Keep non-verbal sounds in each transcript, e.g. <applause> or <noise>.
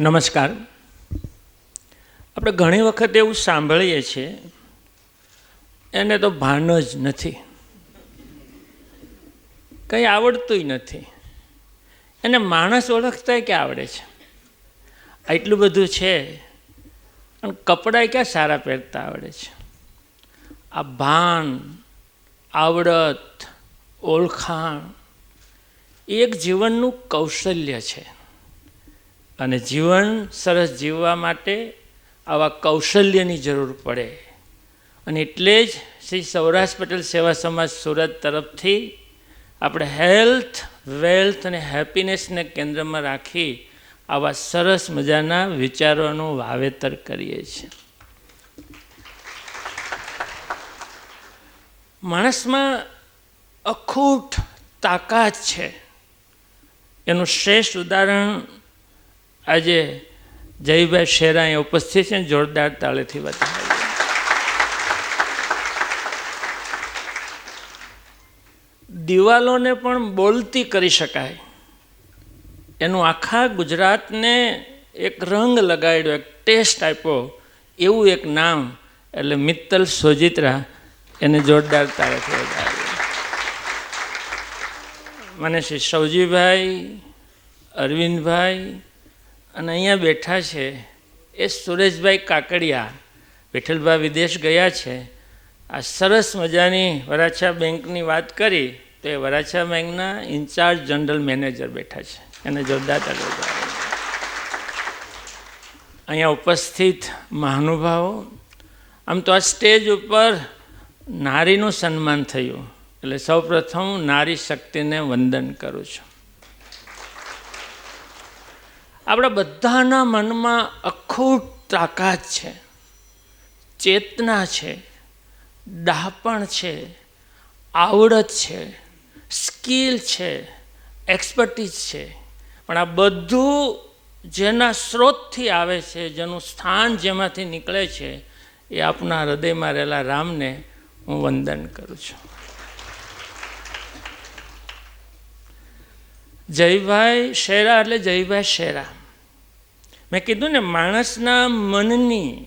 નમસ્કાર. આપણે ઘણી વખત એવું સાંભળીએ છીએ, એને તો ભાન જ નથી. કંઈ આવડતું નથી. એને માણસ ઓળખતા કે આવડે છે? આટલું બધું છે અને કપડાં ક્યાં સારા પહેરતા આવડે છે? આ ભાન, આવડત, ઓળખાણ, એ એક જીવનનું કૌશલ્ય છે. અને જીવન સરસ જીવવા માટે આવા કૌશલ્યની જરૂર પડે. અને એટલે જ શ્રી સૌરાષ્ટ્ર પટેલ સેવા સમાજ સુરત તરફથી આપણે હેલ્થ, વેલ્થ અને હેપીનેસને કેન્દ્રમાં રાખી આવા સરસ મજાના વિચારોનું વાવેતર કરીએ છીએ. માણસમાં અખૂટ તાકાત છે. એનું શ્રેષ્ઠ ઉદાહરણ આજે જયભાઈ શેરા અહીંયા ઉપસ્થિત છે જોરદાર તાળેથી બતાવે દિવાલોને પણ બોલતી કરી શકાય. એનું આખા ગુજરાતને એક રંગ લગાડ્યો, એક ટેસ્ટ આપ્યો, એવું એક નામ એટલે મિત્તલ સોજિત્રા એને જોરદાર તાળેથી વધાવ્યું મને શ્રી સૌજીભાઈ, અરવિંદભાઈ અને અહીંયા બેઠા છે એ સુરેશભાઈ કાકડિયા. વિઠ્ઠલભાઈ વિદેશ ગયા છે. આ સરસ મજાની વરાછા બેંકની વાત કરી તો એ વરાછા બેંકના ઇન્ચાર્જ જનરલ મેનેજર બેઠા છે. એને જોરદાર તાલુકા અહીંયા ઉપસ્થિત મહાનુભાવો. આમ તો આ સ્ટેજ ઉપર નારીનું સન્માન થયું. એટલે સૌપ્રથમ હું નારી શક્તિને વંદન કરું છું. આપણા બધાના મનમાં અખૂટ તાકાત છે, ચેતના છે, ડાપણ છે, આવડત છે, સ્કિલ છે, એક્સપર્ટીઝ છે. પણ આ બધું જેના સ્ત્રોતથી આવે છે, જેનું સ્થાન જેમાંથી નીકળે છે, એ આપના હૃદયમાં રહેલા રામને હું વંદન કરું છું. જયભાઈ શેરા એટલે જયભાઈ શેરા. મેં કીધું ને, માણસના મનની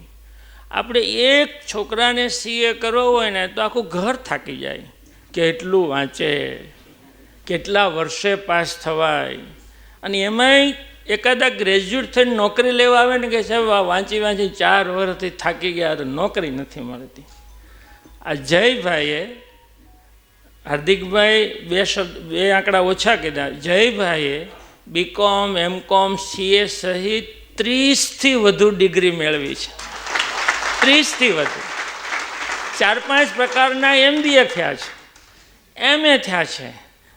આપણે એક છોકરાને સીએ કરવો હોય ને, તો આખું ઘર થાકી જાય. કેટલું વાંચે, કેટલા વર્ષે પાસ થવાય. અને એમાંય એકાદા ગ્રેજ્યુએટ થઈને નોકરી લેવા આવે ને કે સાહેબ વાંચી વાંચી ચાર વર્ષથી થાકી ગયા, તો નોકરી નથી મળતી. આ જયભાઈએ હાર્દિકભાઈ બે શબ્દ, બે આંકડા ઓછા કીધા. જયભાઈએ બીકોમ એમકોમ સીએ સહિત ત્રીસથી વધુ ડિગ્રી મેળવી છે. ત્રીસથી વધુ. ચાર પાંચ પ્રકારના એમબીએ થયા છે. એમએ થયા છે.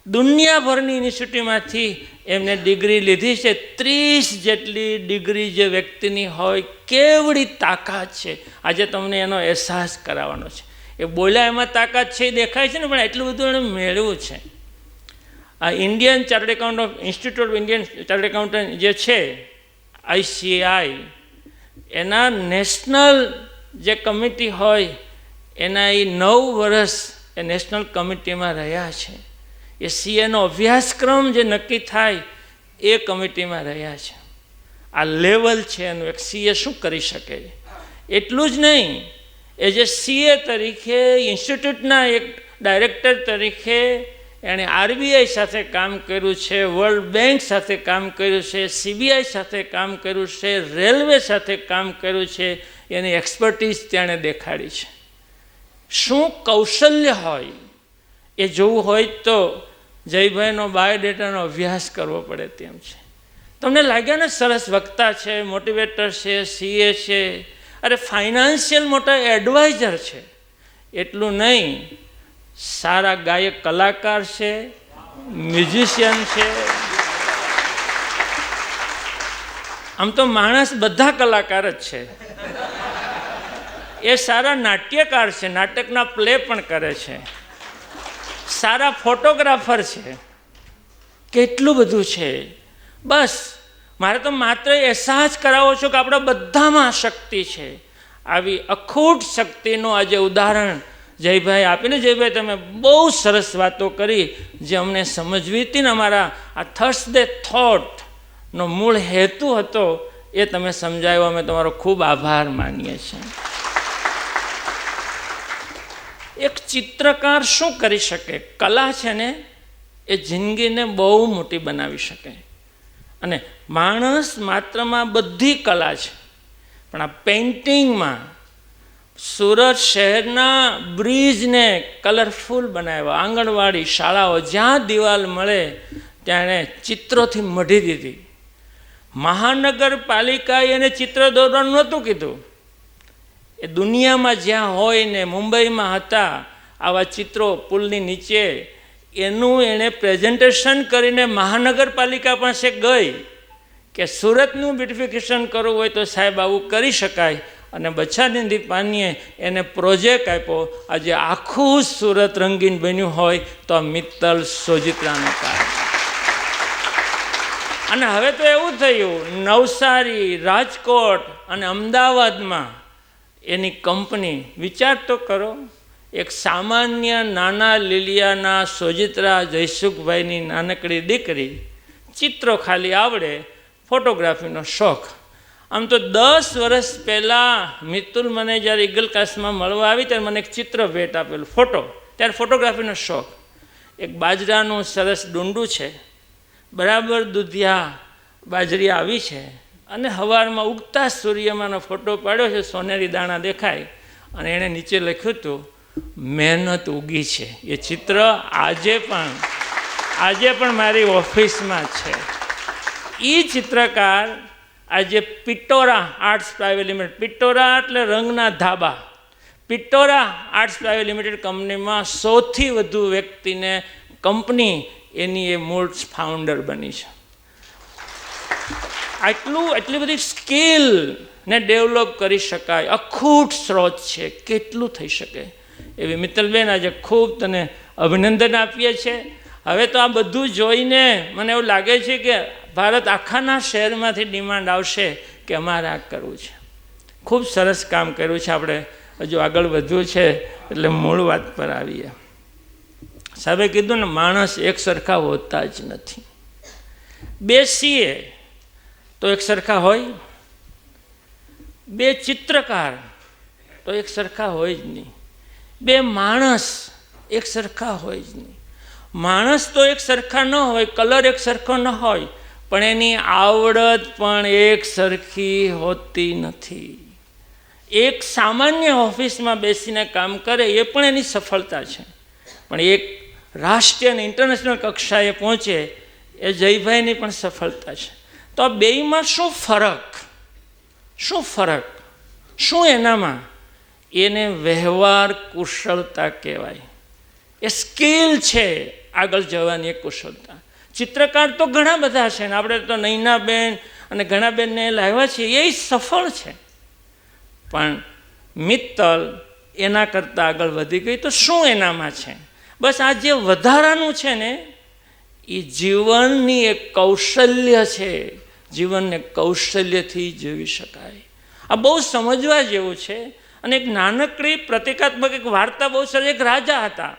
દુનિયાભરની યુનિવર્સિટીમાંથી એમને ડિગ્રી લીધી છે. ત્રીસ જેટલી ડિગ્રી જે વ્યક્તિની હોય કેવડી તાકાત છે. આજે તમને એનો અહેસાસ કરાવવાનો છે. એ બોલ્યા એમાં તાકાત છે એ દેખાય છે ને, પણ એટલું બધું એણે મેળવ્યું છે. આ Indian chartered account of institute of Indian chartered accountant જે છે આઈસીઆઈ એના નેશનલ જે કમિટી હોય, એના એ નવ વર્ષ એ નેશનલ કમિટીમાં રહ્યા છે. એ સીએનો અભ્યાસક્રમ જે નક્કી થાય, એ કમિટીમાં રહ્યા છે. આ લેવલ છે એનું, એક સીએ શું કરી શકે? એટલું જ નહીં, એ જે સીએ તરીકે, ઇન્સ્ટિટ્યૂટના એક ડાયરેક્ટર તરીકે એણે આરબીઆઈ સાથે કામ કર્યું છે, વર્લ્ડ બેંક સાથે કામ કર્યું છે, સીબીઆઈ સાથે કામ કર્યું છે, રેલવે સાથે કામ કર્યું છે, એની એક્સપર્ટીઝ તેણે દેખાડી છે. શું કૌશલ્ય હોય એ જોવું હોય તો જયભાઈનો બાયોડેટાનો અભ્યાસ કરવો પડે તેમ છે. તમને લાગ્યા ને સરસ વક્તા છે મોટિવેટર છે સીએ છે, અરે ફાઇનાન્શિયલ મોટા એડવાઇઝર છે. એટલું નહીં સારા ગાયક કલાકાર છે મ્યુઝિશિયન છે. આમ તો માણસ બધા કલાકાર જ છે. એ સારા નાટ્યકાર છે, નાટકના પ્લે પણ કરે છે. સારા ફોટોગ્રાફર છે. કેટલું બધું છે. બસ, મારે તો માત્ર અહેસાસ કરાવો છો કે આપણા બધામાં શક્તિ છે. આવી અખૂટ શક્તિનું આજે ઉદાહરણ જયભાઈ આપીને, જયભાઈ તમે બહુ સરસ વાતો કરી જે અમને સમજવી હતી ને અમારા આ થર્સ ડે થોટનો મૂળ હેતુ હતો એ તમે સમજાવ્યો. અમે તમારો ખૂબ આભાર માનીએ છીએ. એક ચિત્રકાર શું કરી શકે? કલા છે ને, એ જિંદગીને બહુ મોટી બનાવી શકે. અને માણસ માત્રમાં બધી કલા છે. પણ આ પેઇન્ટિંગમાં સુરત શહેરના બ્રિજને કલરફુલ બનાવ્યા. આંગણવાડી શાળાઓ જ્યાં દિવાલ મળે ત્યાં એણે ચિત્રોથી મઢી દીધી. મહાનગરપાલિકાએ એને ચિત્ર દોરવાનું નહોતું કીધું. એ દુનિયામાં જ્યાં હોય ને મુંબઈમાં હતા, આવા ચિત્રો પુલની નીચે, એનું એણે પ્રેઝન્ટેશન કરીને મહાનગરપાલિકા પાસે ગઈ કે સુરતનું બ્યુટિફિકેશન કરવું હોય તો સાહેબ આવું કરી શકાય. અને બચ્છાનંદી પાનીએ એને પ્રોજેક્ટ આપ્યો. આજે આખું સુરત રંગીન બન્યું હોય તો આ મિત્તલ સોજિત્રાનું કાર્ય અને હવે તો એવું થયું, નવસારી, રાજકોટ અને અમદાવાદમાં એની કંપની, વિચાર તો કરો, એક સામાન્ય નાના લીલિયાના સોજિત્રા જયસુખભાઈની નાનકડી દીકરી ચિત્રો ખાલી આવડે, ફોટોગ્રાફીનો શોખ. આમ તો દસ વર્ષ પહેલાં મિતુલ મને જ્યારે ઈગલ કાસ્ટમાં મળવા આવી, ત્યારે મને એક ચિત્ર ભેટ આપેલું, ફોટો. ત્યારે ફોટોગ્રાફીનો શોખ. એક બાજરાનું સરસ ડુંડું છે. બરાબર દૂધિયા બાજરી આવી છે અને હવારમાં ઉગતા સૂર્યમાંનો ફોટો પાડ્યો છે, સોનેરી દાણા દેખાય. અને એણે નીચે લખ્યું હતું, મહેનત ઉગી છે. એ ચિત્ર આજે પણ આજે પણ મારી ઓફિસમાં છે. એ ચિત્રકાર આજે Pithora arts private limited Pithora એટલે રંગના ધાબા. પિટોરા આર્ટ્સ પ્રાઇવેટ લિમિટેડ કંપનીમાં સૌથી વધુ વ્યક્તિને કંપની એની એ મૂળ ફાઉન્ડર બની છે. આટલું એટલી બધી સ્કિલ ને ડેવલપ કરી શકાય, અખૂટ સ્રોત છે, કેટલું થઈ શકે? એવી મિત્તલબેન આજે ખૂબ તને અભિનંદન આપીએ છીએ. હવે તો આ બધું જોઈને મને એવું લાગે છે કે ભારત આખાના શહેરમાંથી ડિમાન્ડ આવશે કે અમારે આ કરવું છે. ખૂબ સરસ કામ કર્યું છે આપણે. હજુ આગળ વધવું છે, એટલે મૂળ વાત પર આવીએ. સાહેબે કીધું ને, માણસ એક સરખા હોતા જ નથી. બેસીએ તો એક સરખા હોય. બે ચિત્રકાર તો એક સરખા હોય જ નહીં. બે માણસ એક સરખા હોય જ નહીં. માણસ તો એક સરખા ન હોય, કલર એક સરખો ન હોય. પણ એની આવડત પણ એક સરખી હોતી નથી. એક સામાન્ય ઓફિસમાં બેસીને કામ કરે એ પણ એની સફળતા છે. પણ એક રાષ્ટ્રીય અને ઇન્ટરનેશનલ કક્ષાએ પહોંચે એ જયભાઈની પણ સફળતા છે. તો આ બેયમાં શું ફરક? શું ફરક? શું એનામાં? એને વ્યવહાર કુશળતા કહેવાય. એ સ્કિલ છે આગળ જવાની એક કુશળતા. ચિત્રકાર તો ઘણા બધા છે ને આપણે તો નૈનાબેન અને ઘણા બેનને લાવ્યા છીએ, એ સફળ છે. પણ મિત્તલ એના કરતાં આગળ વધી ગઈ, તો શું એનામાં છે? બસ આ જે વધારાનું છે ને, એ જીવનની એક કૌશલ્ય છે. જીવનને કૌશલ્યથી જીવી શકાય. આ બહુ સમજવા જેવું છે. અને એક નાનકડી પ્રતિકાત્મક એક વાર્તા બહુ સરસ, એક રાજા હતા.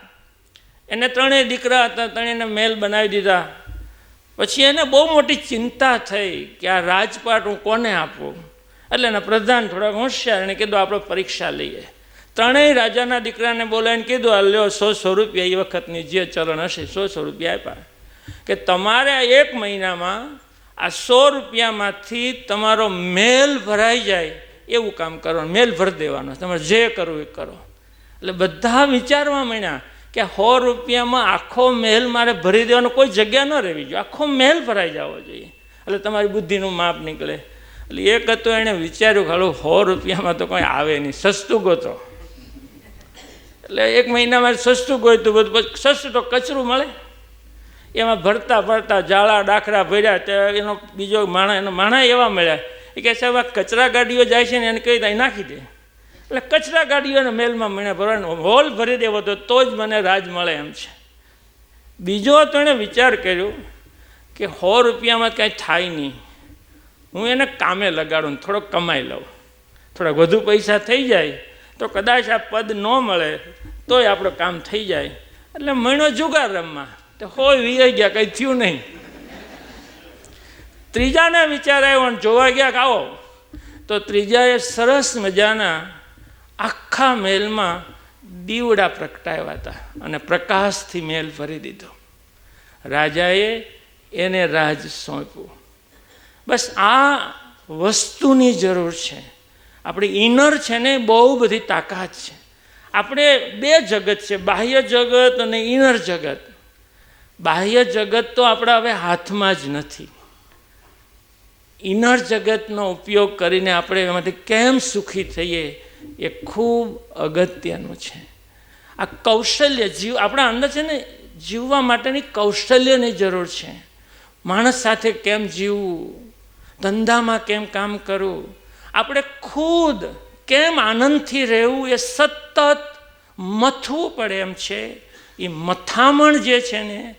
એને ત્રણેય દીકરા હતા, ત્રણેયને મેલ બનાવી દીધા. પછી એને બહુ મોટી ચિંતા થઈ કે આ રાજપાટ હું કોને આપું? એટલે એના પ્રધાન થોડાક હોશિયાર એને કીધું, આપણે પરીક્ષા લઈએ. ત્રણેય રાજાના દીકરાને બોલાવીને કીધું, આ લ્યો સો સો રૂપિયા એ વખતની જે ચલણ હશે સો સો રૂપિયા આપ્યા. કે તમારે આ એક મહિનામાં આ સો રૂપિયામાંથી તમારો મેલ ભરાઈ જાય, એવું કામ કરવાનું, મેલ ભરી દેવાનો, તમારે જે કરવું એ કરો. એટલે બધા વિચારવા માંડ્યા કે સો રૂપિયામાં આખો મહેલ મારે ભરી દેવાનો, કોઈ જગ્યા ન રહેવી જોઈએ. આખો મહેલ ભરાઈ જવો જોઈએ. એટલે તમારી બુદ્ધિનું માપ નીકળે. એટલે એક હતું એણે વિચાર્યું હાલો સો રૂપિયામાં તો કોઈ આવે નહીં. સસ્તું ગોતો. એટલે એક મહિનામાં સસ્તું ગોતું બધું પછી સસ્તું તો કચરું મળે. એમાં ભરતા ભરતા જાળા ડાખરા ભર્યા ત્યાં એનો બીજો માણા, એનો માણા એવા મળ્યા. એ કહે સાહેબ, આ કચરા ગાડીઓ જાય છે ને એને કહી દે નાખી દે. એટલે કચરા ગાડીઓને મેલમાં મને ભરવાનો. હોલ ભરી દેવો તો તો જ મને રાજ મળે એમ છે. બીજો તેણે વિચાર કર્યો કે સો રૂપિયામાં કાંઈ થાય નહીં. હું એને કામે લગાડું ને થોડોક કમાઈ લઉં. થોડાક વધુ પૈસા થઈ જાય તો કદાચ આ પદ ન મળે તોય આપણું કામ થઈ જાય. એટલે મહિનો જુગાર રમવા. તો હોય વી ગયા, કંઈ થયું નહીં. ત્રીજાના વિચાર આવ્યો જોવા ગયા આવો. તો ત્રીજાએ સરસ મજાના આખા મહેલમાં દીવડા પ્રગટાવ્યા હતા અને પ્રકાશથી મહેલ ભરી દીધો. રાજાએ એને રાજ સોંપ્યું. બસ આ વસ્તુની જરૂર છે. આપણી ઇનર છે ને બહુ બધી તાકાત છે. આપણે બે જગત છે, બાહ્ય જગત અને ઇનર જગત. બાહ્ય જગત તો આપણા હવે હાથમાં જ નથી. ઇનર જગતનો ઉપયોગ કરીને આપણે એમાંથી કેમ સુખી થઈએ એ ખૂબ અગત્યનું છે. આ કૌશલ્ય જીવ, આપણા અંદર છે ને, જીવવા માટેની કૌશલ્યની જરૂર છે. માણસ સાથે કેમ જીવવું? ધંધામાં કેમ કામ કરવું? આપણે ખુદ કેમ આનંદથી રહેવું એ સતત મથવું પડે એમ છે. એ મથામણ જે છે ને,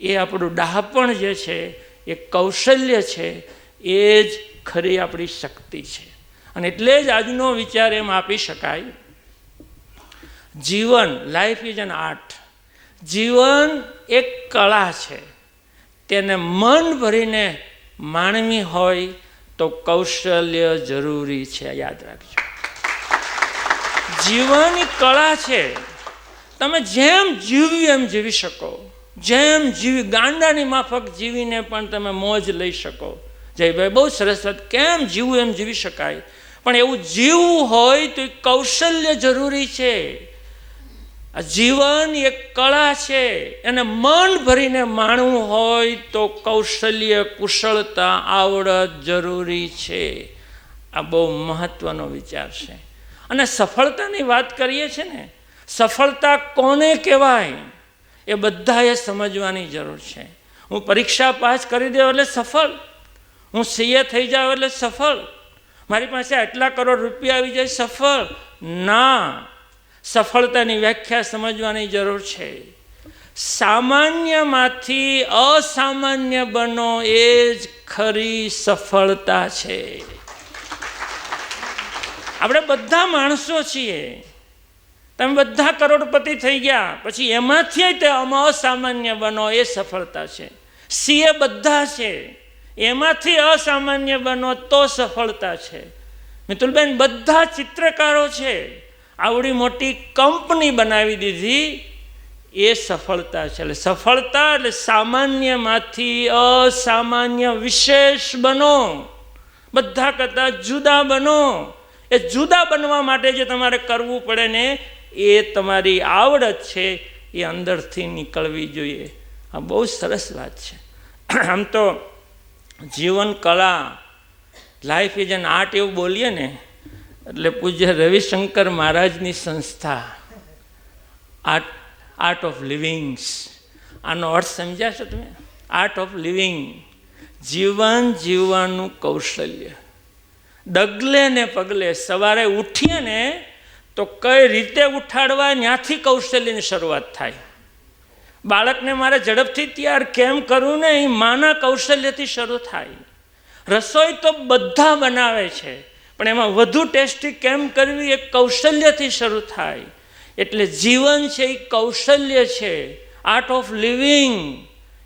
એ આપણું ડાહપણ જે છે, એ કૌશલ્ય છે, એ જ ખરી આપણી શક્તિ છે. અને એટલે જ આજનો વિચાર એમ આપી શકાય. જીવન લાઈફ ઇઝ એન આર્ટ જીવન એક કળા છે. તેને મન ભરીને માણવી હોય તો કૌશલ્ય જરૂરી છે. યાદ રાખજો. જીવન કળા છે. તમે જેમ જીવ્યું એમ જીવી શકો. જેમ જીવી, ગાંડાની માફક જીવીને પણ તમે મોજ લઈ શકો. જયભાઈ બહુ સરસ વાત. કેમ જીવવું એમ જીવી શકાય? પણ એવું જીવવું હોય તો એ કૌશલ્ય જરૂરી છે. આ જીવન એક કળા છે, એને મન ભરીને માણવું હોય તો કૌશલ્ય, કુશળતા, આવડત જરૂરી છે. આ બહુ મહત્વનો વિચાર છે. અને સફળતાની વાત કરીએ છીએ ને, સફળતા કોને કહેવાય? એ બધાએ સમજવાની જરૂર છે. હું પરીક્ષા પાસ કરી દઉં એટલે સફળ. હું સીએ થઈ જાઉં એટલે સફળ. મારી પાસે આટલા કરોડ રૂપિયા આવી જાય, સફળ? ના. સફળતાની વ્યાખ્યા સમજવાની જરૂર છે. સામાન્યમાંથી અસામાન્ય બનો એ જ ખરી સફળતા છે. આપણે બધા માણસો છીએ. તમે બધા કરોડપતિ થઈ ગયા. પછી એમાંથી તે અસામાન્ય બનો એ સફળતા છે. સીએ બધા છે. એમાંથી અસામાન્ય બનો તો સફળતા છે. મિતુલબેન, બધા ચિત્રકારો છે, આવડી મોટી કંપની બનાવી દીધી, એ સફળતા છે. એટલે સફળતા એટલે સામાન્યમાંથી અસામાન્ય વિશેષ બનો. બધા કરતાં જુદા બનો. એ જુદા બનવા માટે જે તમારે કરવું પડે ને, એ તમારી આવડત છે, એ અંદરથી નીકળવી જોઈએ. આ બહુ સરસ વાત છે. આમ તો જીવન કળા લાઈફ ઇઝ એન આર્ટ એવું બોલીએ ને, એટલે પૂજ્ય રવિશંકર મહારાજની સંસ્થા આર્ટ આર્ટ ઓફ લિવિંગ્સ આનો અર્થ સમજ્યા છો તમે? આર્ટ ઓફ લિવિંગ જીવન જીવવાનું કૌશલ્ય. ડગલે ને પગલે સવારે ઉઠીએ ને, તો કઈ રીતે ઉઠાડવા ત્યાંથી કૌશલ્યની શરૂઆત થાય? બાળકને મારે ઝડપથી તૈયાર કેમ કરવું ને એ માના કૌશલ્યથી શરૂ થાય. રસોઈ તો બધા બનાવે છે, પણ એમાં વધુ ટેસ્ટી કેમ કરવી એ કૌશલ્યથી શરૂ થાય. એટલે જીવન છે એ કૌશલ્ય છે આર્ટ ઓફ લિવિંગ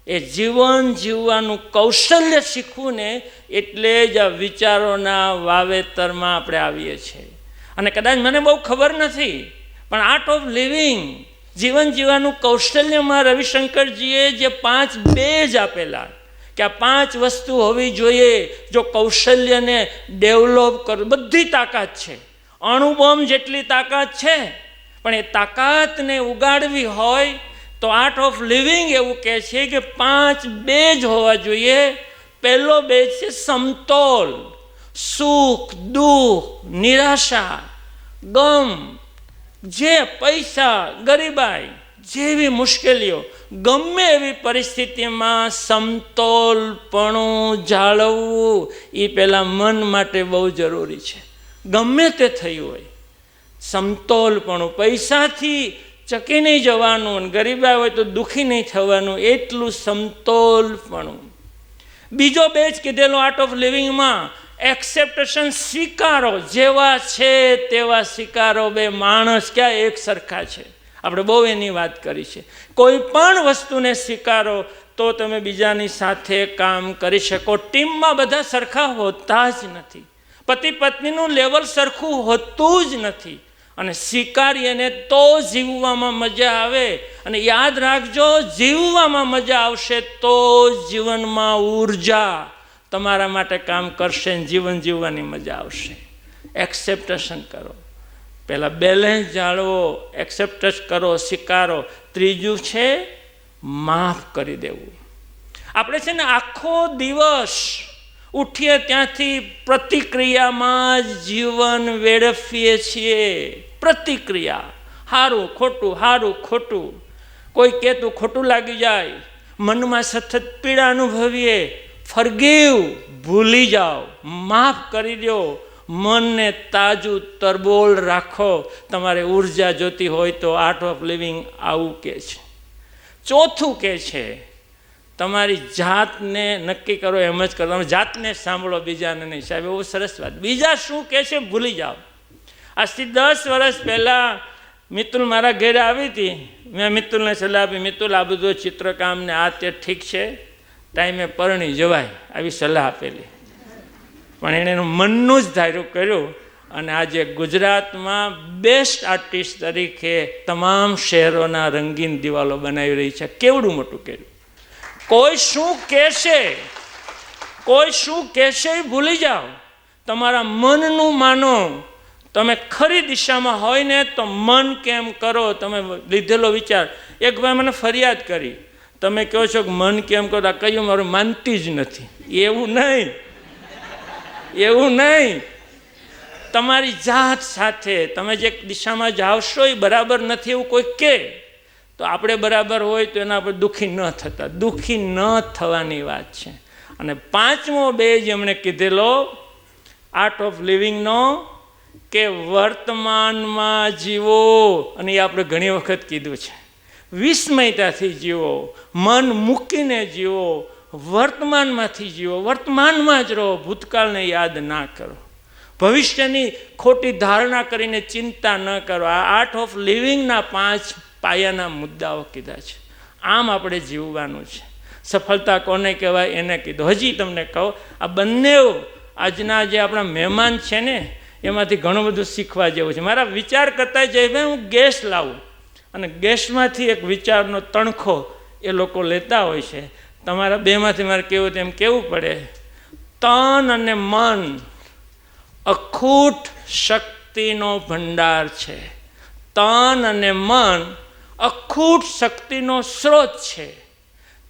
એ જીવન જીવવાનું કૌશલ્ય શીખવું ને એટલે જ આ વિચારોના વાવેતરમાં આપણે આવીએ છીએ. અને કદાચ મને બહુ ખબર નથી, પણ આર્ટ ઓફ લિવિંગ જીવન જીવવાનું કૌશલ્યમાં રવિશંકરજીએ જે પાંચ બેજ આપેલા કે આ પાંચ વસ્તુ હોવી જોઈએ જો કૌશલ્યને ડેવલપ કર, બધી તાકાત છે. અણુબોમ્બ જેટલી તાકાત છે, પણ એ તાકાતને ઉગાડવી હોય તો આર્ટ ઓફ લિવિંગ એવું કહે છે કે પાંચ બેજ હોવા જોઈએ. પહેલો બેજ છે સમતોલ. સુખ, દુઃખ, નિરાશા, ગમ જે પૈસા ગરીબાઈ જેવી મુશ્કેલીઓ, ગમે એવી પરિસ્થિતિમાં સમતોલપણું જાળવવું એ પહેલાં મન માટે બહુ જરૂરી છે. ગમે તે થયું હોય. સમતોલપણું, પૈસાથી ચકી નહીં જવાનું અને ગરીબા હોય તો દુઃખી નહીં થવાનું, એટલું સમતોલપણું. બીજો બેચ કીધેલો આર્ટ ઓફ લિવિંગમાં એક્સેપ્ટેશન સ્વીકારો, જેવા છે તેવા સ્વીકારો. બે માણસ ક્યાં એક સરખા છે? આપણે બહુ એની વાત કરી છે. કોઈ પણ વસ્તુને સ્વીકારો તો તમે બીજાની સાથે કામ કરી શકો. ટીમમાં બધા સરખા હોતા જ નથી. પતિ પત્નીનું લેવલ સરખું હોતું જ નથી. અને સ્વીકારીને તો જીવવામાં મજા આવે. અને યાદ રાખજો, જીવવામાં મજા આવશે તો જીવનમાં ઊર્જા. તમારા માટે કામ કરશે ને જીવન જીવવાની મજા આવશે. એક્સેપ્ટેશન કરો. પહેલાં બેલેન્સ જાળવો એક્સેપ્ટસ કરો, સ્વીકારો. ત્રીજું છે, માફ કરી દેવું. આપણે છે ને આખો દિવસ ઉઠીએ ત્યાંથી પ્રતિક્રિયામાં જ જીવન વેડફીએ છીએ. પ્રતિક્રિયા. સારું ખોટું સારું ખોટું. કોઈ કહેતું ખોટું લાગી જાય. મનમાં સતત પીડા અનુભવીએ. ફરગીવ, ભૂલી જાઓ, માફ કરી દો, મનને તાજું તરબોળ રાખો. તમારે ઊર્જા જોતી હોય તો આર્ટ ઓફ લિવિંગ આવું કે છે. ચોથું કે છે, તમારી જાતને નક્કી કરો એમ જ કરો. તમે જાતને સાંભળો બીજાને નહીં. સાહેબ બહુ સરસ વાત. બીજા શું કહે છે ભૂલી જાઓ. આજથી દસ વર્ષ પહેલાં મિતુલ મારા ઘરે આવી હતી. મેં મિતુલને સલાહ આપી, મિતુલ, આ બધું ચિત્રકામ ને આ તે ઠીક છે? ટાઈમે પરણી જવાય આવી સલાહ આપેલી. પણ એણે મનનું જ ધાર્યું કર્યું અને આજે ગુજરાતમાં બેસ્ટ આર્ટિસ્ટ તરીકે તમામ શહેરોના રંગીન દિવાલો બનાવી રહી છે. કેવડું મોટું કર્યું? કોઈ શું કહેશે? કોઈ શું કહેશે ભૂલી જાઓ. તમારા મનનું માનો. તમે ખરી દિશામાં હોય ને તો મન કેમ કરો? તમે લીધેલો વિચાર. એક ભાઈ મને ફરિયાદ કરી. તમે કહો છો કે મન કેમ કહો આ કહ્યું મારું માનતી જ નથી. એવું નહીં. એવું નહીં. તમારી જાત સાથે તમે જે દિશામાં જાવશો એ બરાબર નથી એવું કોઈ કહે તો આપણે બરાબર હોય તો એના પર દુઃખી ન થતા. દુઃખી ન થવાની વાત છે. અને પાંચમો બે જેમણે કીધેલો આર્ટ ઓફ લિવિંગનો કે વર્તમાનમાં જીવો. અને એ આપણે ઘણી વખત કીધું છે. વિસ્મયતાથી જીવો, મન મૂકીને જીવો, વર્તમાનમાંથી જીવો, વર્તમાનમાં જ રહો, ભૂતકાળને યાદ ના કરો. ભવિષ્યની ખોટી ધારણા કરીને ચિંતા ન કરો. આ આર્ટ ઓફ લિવિંગના પાંચ પાયાના મુદ્દાઓ કીધા છે. આમ આપણે જીવવાનું છે. સફળતા કોને કહેવાય? એને કીધું. હજી તમને કહો, આ બંને આજના જે આપણા મહેમાન છે ને, એમાંથી ઘણું બધું શીખવા જેવું છે. મારા વિચાર કરતા જઈ ભાઈ, હું ગેસ લાવું. અને ગેસમાંથી એક વિચારનો તણખો એ લોકો લેતા હોય છે. તમારા બેમાંથી મારે કેવું તેમ કેવું પડે? તન અને મન અખૂટ શક્તિનો ભંડાર છે. તન અને મન અખૂટ શક્તિનો સ્રોત છે.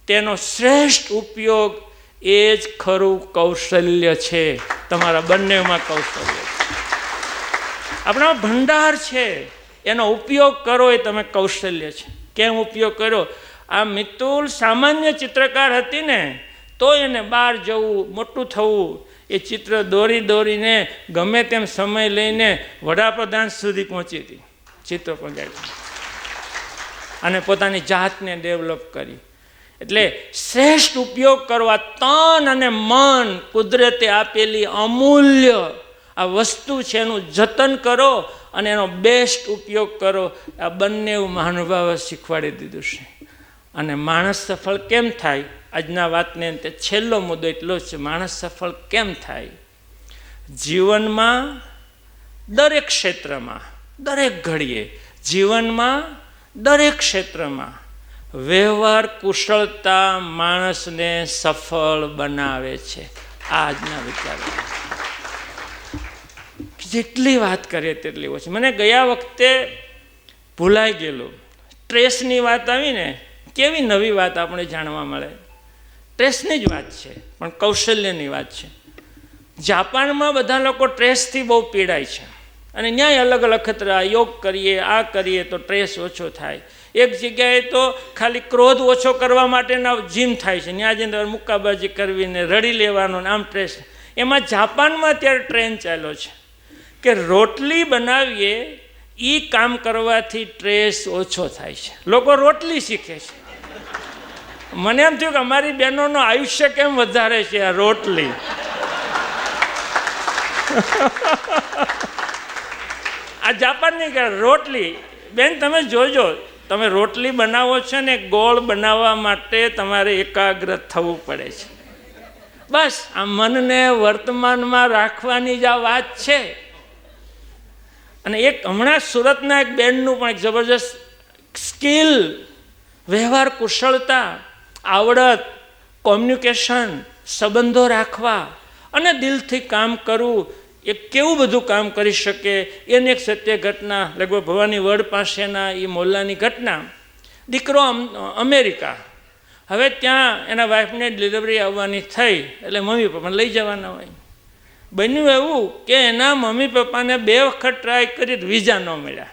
તેનો શ્રેષ્ઠ ઉપયોગ એ જ ખરું કૌશલ્ય છે. તમારા બંનેમાં કૌશલ્ય આપણા ભંડાર છે. એનો ઉપયોગ કરો એ તમે કૌશલ્ય છે. કેમ ઉપયોગ કર્યો? આ મિતુલ સામાન્ય ચિત્રકાર હતી ને, તો એને બહાર જવું, મોટું થવું, એ ચિત્ર દોરી દોરીને ગમે તેમ સમય લઈને વડાપ્રધાન સુધી પહોંચી હતી. ચિત્ર પહોંચાડી અને પોતાની જાતને ડેવલપ કરી. એટલે શ્રેષ્ઠ ઉપયોગ કરવા તન અને મન કુદરતે આપેલી અમૂલ્ય આ વસ્તુ છે એનું જતન કરો અને એનો બેસ્ટ ઉપયોગ કરો. આ બંને મહાનુભાવે શીખવાડી દીધું છે. અને માણસ સફળ કેમ થાય? આજના વાતને અંતે છેલ્લો મુદ્દો એટલો જ છે, માણસ સફળ કેમ થાય? જીવનમાં દરેક ક્ષેત્રમાં, દરેક ઘડીએ જીવનમાં દરેક ક્ષેત્રમાં વ્યવહાર કુશળતા માણસને સફળ બનાવે છે. આજના વિચારો. જેટલી વાત કરીએ તેટલી ઓછી. મને ગયા વખતે ભૂલાઈ ગયેલું. સ્ટ્રેસની વાત આવીને કેવી નવી વાત આપણે જાણવા મળે? સ્ટ્રેસની જ વાત છે, પણ કૌશલ્યની વાત છે. જાપાનમાં બધા લોકો સ્ટ્રેસથી બહુ પીડાય છે. અને ન્યાય અલગ અલગ ખતરા યોગ કરીએ, આ કરીએ તો સ્ટ્રેસ ઓછો થાય. એક જગ્યાએ તો ખાલી ક્રોધ ઓછો કરવા માટેના જીમ થાય છે. ત્યાં જઈને મુક્કાબાજી કરવી ને રડી લેવાનો આમ સ્ટ્રેસ. એમાં જાપાનમાં અત્યારે ટ્રેન ચાલ્યો છે. કે રોટલી બનાવીએ એ કામ કરવાથી સ્ટ્રેસ ઓછો થાય છે. લોકો રોટલી શીખે છે. મને એમ થયું કે અમારી બહેનોનું આયુષ્ય કેમ વધારે છે આ રોટલી? <laughs> આ જાપાનની રોટલી, બેન તમે જોજો, તમે રોટલી બનાવો છો ને ગોળ બનાવવા માટે તમારે એકાગ્ર થવું પડે છે. બસ, આ મનને વર્તમાનમાં રાખવાની જ આ વાત છે. અને એક હમણાં સુરતના એક બેન્ડનું પણ એક જબરજસ્ત સ્કિલ, વ્યવહાર, કુશળતા, આવડત, કોમ્યુનિકેશન, સંબંધો રાખવા અને દિલથી કામ કરવું, એ કેવું બધું કામ કરી શકે, એની એક સત્ય ઘટના, લગભગ ભવાની વડ પાસેના એ મોલ્લાની ઘટના. દીકરો અમ- અમેરિકા. હવે ત્યાં એના વાઈફને ડિલિવરી આવવાની થઈ, એટલે મમ્મી પપ્પાને લઈ જવાના હોય. બન્યું એવું કે એના મમ્મી પપ્પાને બે વખત ટ્રાય કરી વિઝા ન મળ્યા.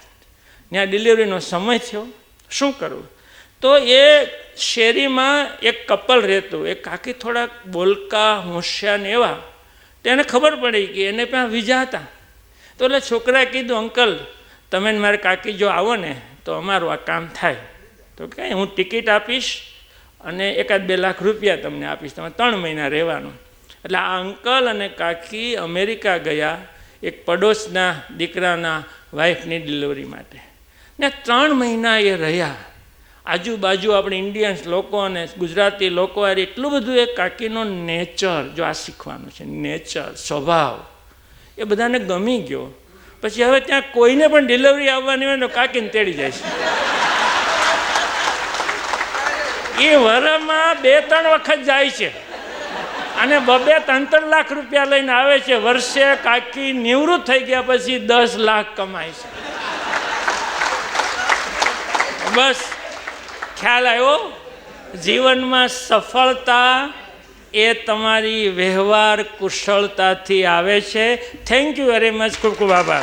ત્યાં ડિલિવરીનો સમય થયો. શું કરવું તો એ શેરીમાં એક કપલ રહેતું. એ કાકી થોડાક બોલકા, હોશિયાર એવા. તેને ખબર પડી કે એને ત્યાં વિઝા હતા. તો એટલે છોકરાએ કીધું, અંકલ, તમે મારે કાકી જો આવો ને, તો અમારું આ કામ થાય. તો કંઈ, હું ટિકિટ આપીશ અને એકાદ બે લાખ રૂપિયા તમને આપીશ. તમે ત્રણ મહિના રહેવાનું. એટલે આ અંકલ અને કાકી અમેરિકા ગયા એક પડોશના દીકરાના વાઈફની ડિલિવરી માટે. ને ત્રણ મહિના એ રહ્યા. આજુબાજુ આપણે ઇન્ડિયન્સ લોકો અને ગુજરાતી લોકો આ એટલું બધું એ કાકીનો નેચર, જો આ શીખવાનું છે, નેચર, સ્વભાવ, એ બધાને ગમી ગયો. પછી હવે ત્યાં કોઈને પણ ડિલિવરી આવવાની હોય તો કાકીને તેડી જાય છે. એ વરમાં બે ત્રણ વખત જાય છે. અને બબે ત્રણ ત્રણ લાખ રૂપિયા લઈને આવે છે, વર્ષે કાકી નિવૃત્ત થઈ ગયા પછી દસ લાખ કમાય છે. બસ, ખ્યાલ આવ્યો? જીવનમાં સફળતા એ તમારી વ્યવહાર કુશળતાથી આવે છે. થેન્ક યુ વેરી મચ ખૂબ ખૂબ આભાર.